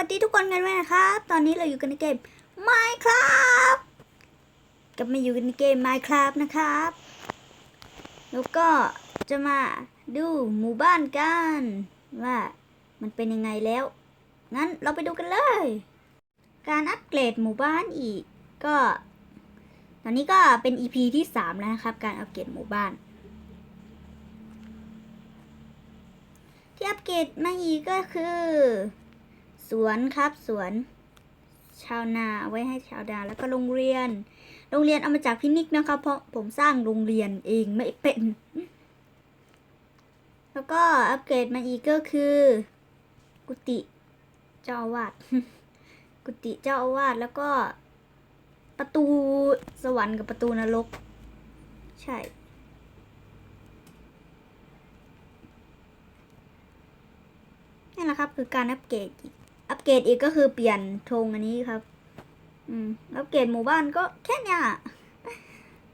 วัสดีทุกคนกันด้วยนะครับ ตอนนี้เราอยู่กันในเกม Minecraft กับมาอยู่กันในเกม Minecraft นะครับ แล้วก็จะมาดูหมู่บ้านกัน ว่ามันเป็นยังไงแล้ว งั้นเราไปดูกันเลย การอัปเกรดหมู่บ้านอีก ก็ ตอนนี้ก็เป็น EP ที่ 3 แล้วนะครับ การอัปเกรดหมู่บ้านที่อัปเกรดมาอีกก็คือ สวนครับสวน ชาวนาไว้ให้ชาวนาแล้วก็โรงเรียน โรงเรียนเอามาจากพินิกนะครับเพราะผมสร้างโรงเรียนเองไม่เป็น แล้วก็อัปเกรดมาอีกก็คือ กุฏิเจ้าอาวาสกุฏิเจ้าอาวาสแล้วก็ ประตูสวรรค์กับประตูนรก ใช่นี่แหละครับคือการอัปเกรดอีก อัปเกรดอีกก็คือเปลี่ยนธงอันนี้ครับ อืม อัปเกรดหมู่บ้านก็แค่เนี้ย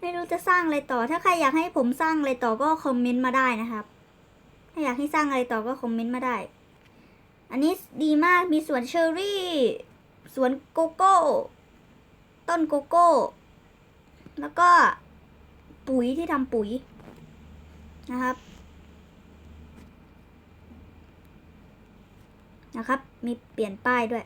ไม่รู้จะสร้างอะไรต่อ ถ้าใครอยากให้ผมสร้างอะไรต่อก็คอมเมนต์มาได้นะครับ ถ้าอยากให้สร้างอะไรต่อก็คอมเมนต์มาได้ อันนี้ดีมาก มีสวนเชอร์รี่ สวนโกโก้ ต้นโกโก้ แล้วก็ปุ๋ยที่ทำปุ๋ยนะครับ นะครับ มีเปลี่ยนป้ายด้วย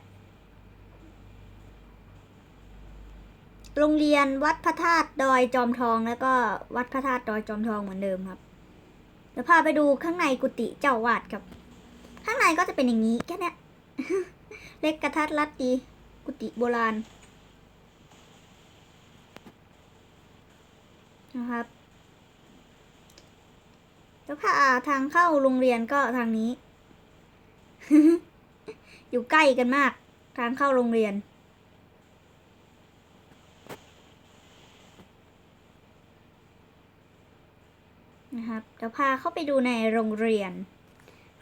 โรงเรียนวัดพระธาตุดอยจอมทอง แล้วก็วัดพระธาตุดอยจอมทองเหมือนเดิมครับเดี๋ยวพาไปดูข้างในกุฏิเจ้าวาดครับ ข้างในก็จะเป็นอย่างนี้แค่นี้เล็กกระทัดรัดดีกุฏิโบราณนะครับแล้วพาทางเข้าโรงเรียนก็ทางนี้ อยู่ใกล้กันมาก ทางเข้าโรงเรียน นะครับเดี๋ยวพาเข้าไปดูในโรงเรียน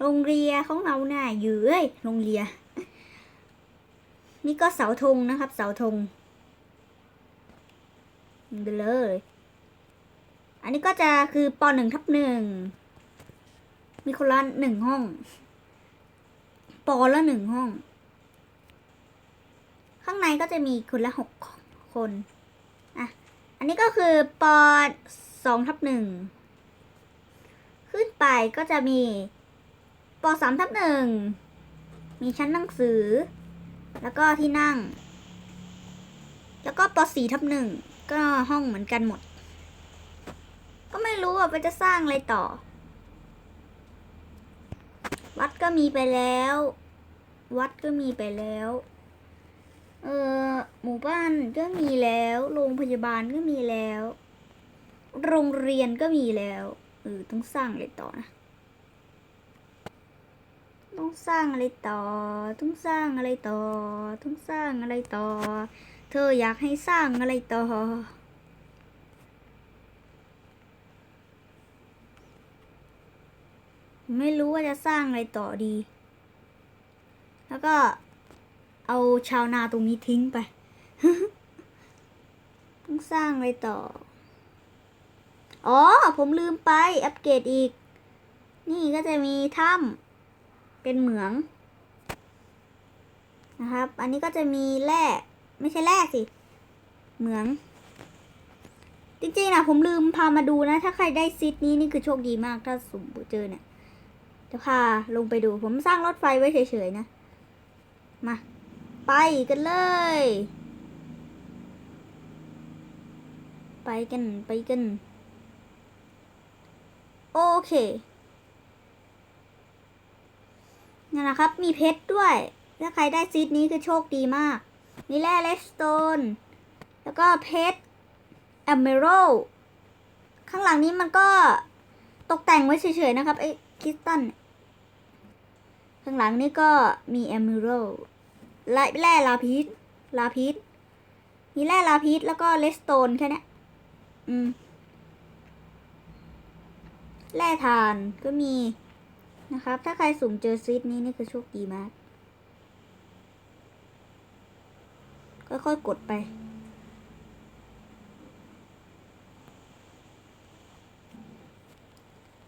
โรงเรียนของเราหน่ะอยู่เอ้ยโรงเรียนนี่ก็เสาธงนะครับ เสาธงดูเลย อันนี้ก็จะคือปหนึ่งทับหนึ่งมีคนละหนึ่งห้อง ปอละหนึ่งห้อง ข้างในก็จะมีคนละหกคน อะ อันนี้ก็คือปอสองทับหนึ่งขึ้นไปก็จะมีปสามทับหนึ่งมีชั้นหนังสือ แล้วก็ที่นั่ง แล้วก็ปสี่ทับหนึ่งก็ห้องเหมือนกันหมด ก็ไม่รู้ว่าไปจะสร้างอะไรต่อ วัดก็มีไปแล้ว วัดก็มีไปแล้ว เออหมู่บ้านก็มีแล้ว โรงพยาบาลก็มีแล้ว โรงเรียนก็มีแล้วเออต้องสร้างอะไรต่อนะต้องสร้างอะไรต่อ ต้องสร้างอะไรต่อ ต้องสร้างอะไรต่อ เธออยากให้สร้างอะไรต่อ ไม่รู้ว่าจะสร้างอะไรต่อดี แล้วก็เอาชาวนาตรงนี้ทิ้งไป ต้องสร้างอะไรต่อ อ๋อ ผมลืมไป อัปเกรดอีก นี่ก็จะมีถ้ำเป็นเหมือง นะครับ อันนี้ก็จะมีแร่ไม่ใช่แร่สิ เหมือง จริงๆนะผมลืมพามาดูนะ ถ้าใครได้ซิดนี้นี่คือโชคดีมากถ้าสุ่มเจอเนี่ย จะพาลงไปดู ผมสร้างรถไฟไว้เฉยๆนะ มา ไปกันเลย ไปกัน ไปกัน โอเคนั่นะครับ มีเพชรด้วย ถ้าใครได้ซีดนี้คือโชคดีมาก มีแร่เลสโตน แล้วก็เพชรแอมเมโรข้างหลังนี้มันก็ตกแต่งไว้เฉยๆนะครับไอ้ คิสตัน ข้างหลังนี่ก็มีแอมเมโรและแร่ลาพิสลาพิสมีแร่ลาพิสแล้วก็เลสโตนแค่นี้อืม แร่ทานก็มีนะครับ ถ้าใครสุ่มเจอซีดนี้นี่คือโชคดีมาก ค่อยๆกดไป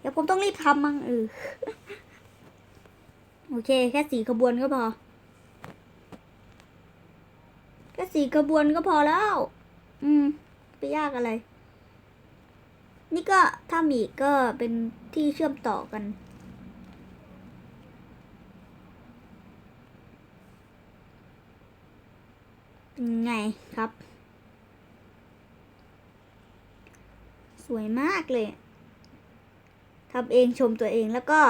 ดี๋ยวผมต้องรีบทำมั้งเออโอเค แค่สี่ขบวนก็พอ แค่สี่ขบวนก็พอแล้ว อืม ไปยากอะไร นี่ก็ถ้ามีก็เป็นที่เชื่อมต่อกันเป็นไงครับ สวยมากเลย ทำเองชมตัวเองแล้วก็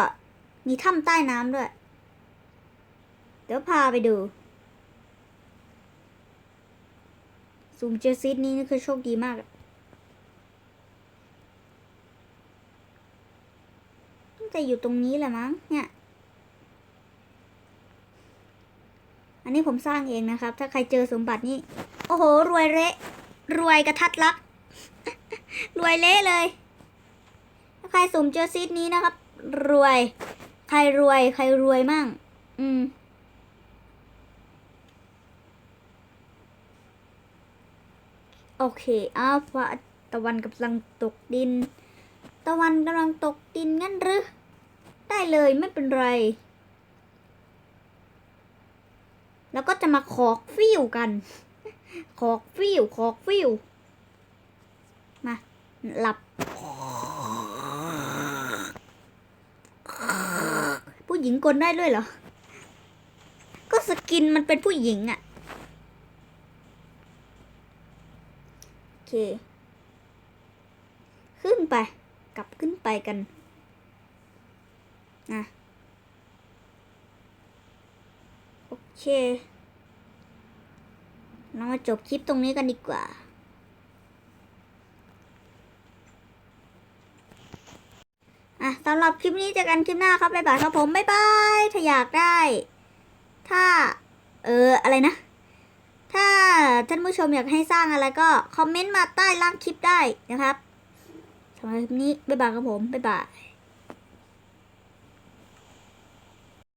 มีถ้ำใต้น้ำด้วย เดี๋ยวพาไปดูสูงเจอซิดนี้นี่คือโชคดีมากอะน่าจะอยู่ตรงนี้แหละมั้งเนี่ย อันนี้ผมสร้างเองนะครับ ถ้าใครเจอสมบัตินี่ โอ้โห รวยเละรวยกระทัดรักรวยเละเลย รสุ่มเจอซีดนี้นะครับ รวย ใครรวย ใครรวยมั่ง อืม โอเค อ้าวพระตะวันกำลังตกดิน ตะวันกำลังตกดินงั้นหรือ ได้เลยไม่เป็นไร แล้วก็จะมาขอกฟิวกัน ขอกฟิวขอกฟิวมา หลับ ผู้หญิงกลได้ด้วยเหรอ ก็สกินมันเป็นผู้หญิงอะโอเค ขึ้นไป กลับขึ้นไปกันนะโอเค เรามาจบคลิปตรงนี้กันดีกว่า อะสำหรับคลิปนี้เจอกันคลิปหน้าครับบ๊ายบายครับผมบ๊ายบายถ้าอยากได้ ถ้า เอออะไรนะ ถ้าท่านผู้ชมอยากให้สร้างอะไรก็คอมเมนต์มาใต้ล่างคลิปได้นะครับสำหรับคลิปนี้บ๊ายบายครับผมบ๊ายบาย